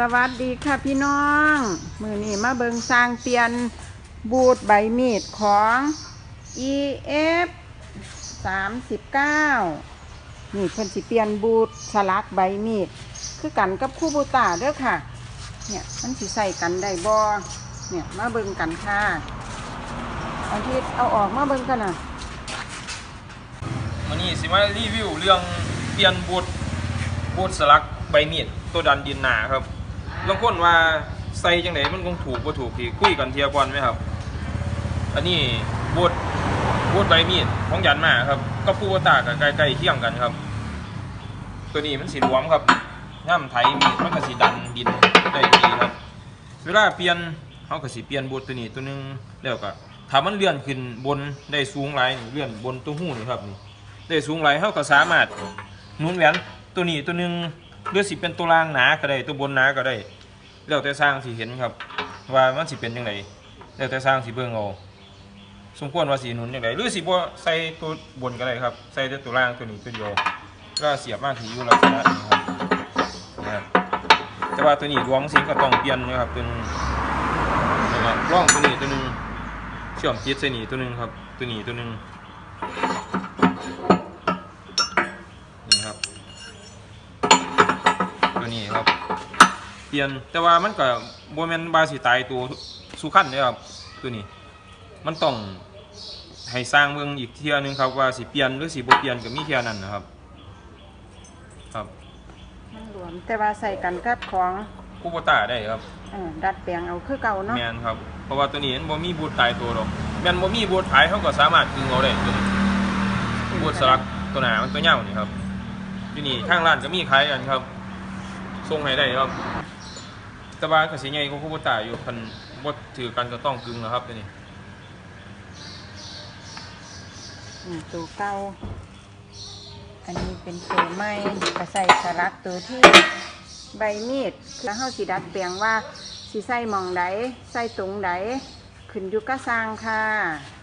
สวัสดีค่ะพี่น้อง มือนี้มาเบิงสร้างเปลี่ยนบูดใบมีดของ EF 39นี่เพิ่นสิเปลี่ยนบูดสลักใบมีด คือกันกับคู่บูตาเด้อค่ะ เนี่ยมันสิใส่กันได้บ่เนี่ยมาเบิงกันค่ะอาทิตย์เอาออกมาเบิงกันน่ะวันนี้สิมารีวิวเรื่องเปลี่ยนบูทบูทสลักใบมีดตัวดันดินหนาครับ บางคนว่าใส่จังไหนมันคงถูกบ่ถูกที่คุยกันเทียก่อนไหมครับ อันนี้บูทบูทใบมีดของยันมาครับก็ปูตากับใกล้ๆเที่ยงกันครับ ตัวนี้มันสีหลวมครับง่ำไถมีดมันก็สีดันดินได้ดีครับ เวลาเปลี่ยนเขาก็สิเปลี่ยนบูทตัวนี้ตัวหนึงแล้วก็ถ้ามันเลื่อนขึ้นบนได้สูงหลเลื่อนบนตัวหูนี่ครับนี่ได้สูงไหลเขาก็สามารถหนุนแหวนตัวนี้ตัวหนึ่ง หรือสิเป็นตัวล่างหนาก็ได้ตัวบนหนาก็ได้แล้วแต่สร้างสิเห็นครับ ว่ามันสิเป็นยังไงแล้วแต่สร้างสิเบิ่งเอาสมควรว่าสิหนุนยังไงหรือสิบ่ใส่ตัวบนก็ได้ครับ ใส่แต่ตัวล่างตัวนี้ตัวเดียวก็เสียบมากที่อยู่ลักษณะนี้ครับนะครับแต่ว่าตัวนี้รวงสิก็ต้องเปลี่ยนนะครับตัวนึงนะครับร่องตัวนี้ตัวหนึงเชื่อมจิตใส่นี่ตัวหนึงครับ ตัวนี้ตัวหนึง นี่ครับ ตัวนี้ครับเปลี่ยนแต่ว่ามันก็บ่แม่นบาสิตายตัวสุขันเด้อครับตัวนี้ มันต้องให้สร้างเมืองอีกเที่ยหนึงครับว่าสิเปลี่ยนหรือสิบ่เปลี่ยนก็มีเที่ยนั้นนะครับ ครับมันหลวมแต่ว่าใส่กันกับของคูโบตาได้ครับเออดัดแปลงเอาคือเก่าเนาะแม่นครับเพราะว่าตัวนี้มันบ่มีบูทตายตัวหรอกแม่นบ่มีบูทขายเขาก็สามารถดึงเอาได้ตัวนี้บูทสลักตัวหนามันตัวยาวนี่ครับที่นี่ข้างร้านก็มีขายกันครับ ส่งให้ได้ครับแต่ว่าก็สิใหญ่กว่าคูโบตาอยู่คันบ่ถือกันก็ต้องกึงนะครับตัวนี้ตัวเก่าอันนี้เป็นตัวใหม่ก็ใส่สลักตัวที่ใบมีดแล้วเฮาสิดัดแปลงว่าสิใส่หมองใดใส่ตรงใดขึ้นอยู่กับสร้างค่ะ